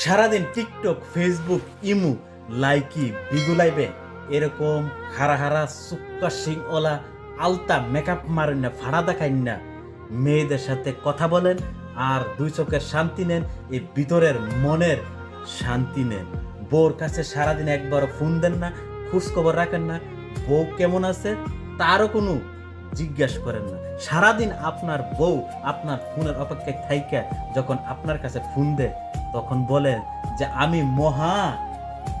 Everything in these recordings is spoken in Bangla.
সারাদিন টিকটক, ফেসবুক, ইমু, লাইকি বিগুলাইবে এরকম হারা হারা, সুক্কা সিং ওলা, আলতা মেকআপ মারেন না ভাড়া দেখাইন না মেয়েদের সাথে কথা বলেন আর দুই চোখের শান্তি নেন এই ভিতরের মনের শান্তি নেন। বউর কাছে সারাদিন একবার ফোন দেন না খোঁজ খবর রাখেন না। বউ কেমন আছে তারও কোনো জিজ্ঞাসা করেন না। সারাদিন আপনার বউ আপনার ফোনের অপেক্ষায় থাইকা, যখন আপনার কাছে ফোন দেয় তখন বলেন যে, আমি মহা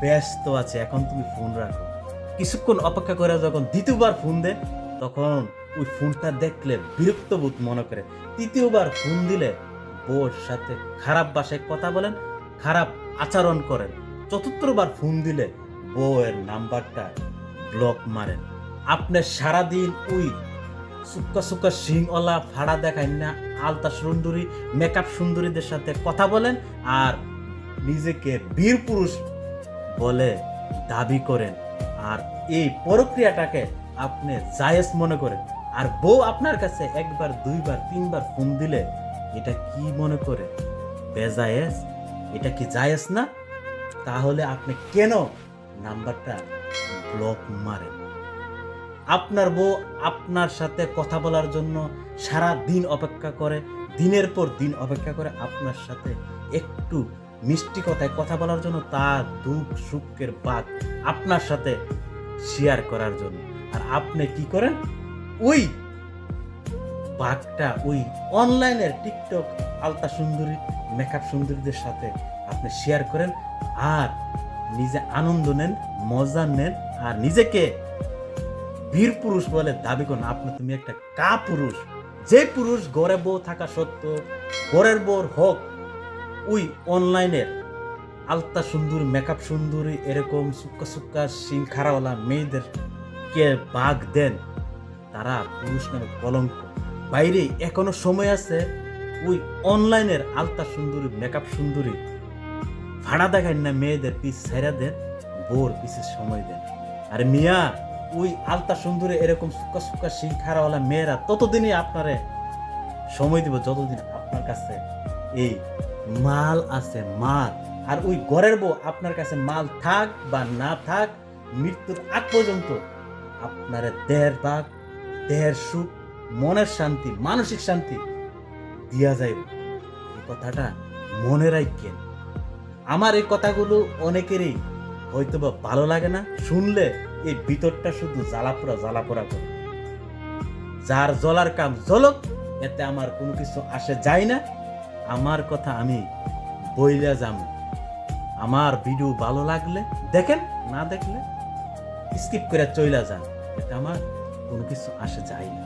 ব্যস্ত আছে, এখন তুমি ফোন রাখো। কিছুক্ষণ অপেক্ষা করে যখন দ্বিতীয়বার ফোন দেয়, তখন ওই ফোনটা দেখলে বিরক্ত বোধ মনে করে। তৃতীয়বার ফোন দিলে বউর সাথে খারাপ ভাষায় কথা বলেন, খারাপ আচরণ করেন। চতুর্থবার ফোন দিলে বউয়ের নাম্বারটা ব্লক মারেন। আপনি সারাদিন ওই সুক্কা সুক্কা সিংওয়ালা ফাড়া দেখায় না। আলতা সুন্দরী মেকআপ সুন্দরীদের সাথে কথা বলেন আর নিজেকে বীর পুরুষ বলে দাবি করেন। আর এই প্রক্রিয়াটাকে আপনি জায়েজ মনে করেন। আর বউ আপনার কাছে একবার, দুইবার, তিনবার ফোন দিলে এটা কি মনে করে? বেজায়েজ? এটা কি জায়েজ না? তাহলে আপনি কেন নাম্বারটা ব্লক মারেন? আপনার বউ আপনার সাথে কথা বলার জন্য সারা দিন অপেক্ষা করে, দিনের পর দিন অপেক্ষা করে আপনার সাথে একটু মিষ্টি কথায় কথা বলার জন্য তার দুঃখ সুখের বাদ আপনার সাথে শেয়ার করার জন্য। আর আপনি কি করেন? ওই বাঘটা, ওই অনলাইনের টিকটক আলতা সুন্দরী মেকআপ সুন্দরীদের সাথে আপনি শেয়ার করেন আর নিজে আনন্দ নেন, মজা নেন আর নিজেকে বীর পুরুষ বলে দাবি করেন, আপনি তুমি একটা কা পুরুষ। যে পুরুষ ঘরে বউ থাকা সত্ত্বেও ঘরের বউর হোক ওই অনলাইনের। আলতা সুন্দরী, মেকআপ সুন্দরী, এরকম সুক্কা সুক্কা সিং খারাওয়ালা মেয়েদের কে বাঘ দেন, তারা পুরুষ নামে কলঙ্ক। বাইরে এখনও সময় আছে ওই অনলাইনের আলতা সুন্দরী, মেকআপ সুন্দরী ভাড়া দেখায় না মেয়েদের পিস ছেড়া দেন বোর পিছে সময় দেন। আর মিয়া ওই আলতা সুন্দরী এরকম সুক্কা সুক্কা সিং খারাওয়ালা মেয়েরা ততদিনই আপনারে সময় দিব, যতদিন আপনার কাছে এই মাল আছে, মাল। আর ওই ঘরের বউ আপনার কাছে মাল থাক বা না থাক, মৃত্যুর আগ পর্যন্ত আপনার দেহের ভাগ, দেহের সুখ, মনের শান্তি, মানসিক শান্তি দিয়া যাইব। এই কথাটা মনে রাখেন। আমার এই কথাগুলো অনেকেরই হয়তো বা ভালো লাগে না, শুনলে এই ভিতরটা শুধু জ্বালাপোড়া জ্বালাপোড়া করে। যার জলার কাম জ্বলক, এতে আমার কোনো কিছু আসে যায় না। আমার কথা আমি বইলা যাম। আমার ভিডিও ভালো লাগলে, দেখেন, না দেখলে স্কিপ করে চইলা যান। এতে আমার কোনো কিছু আসে যায় না।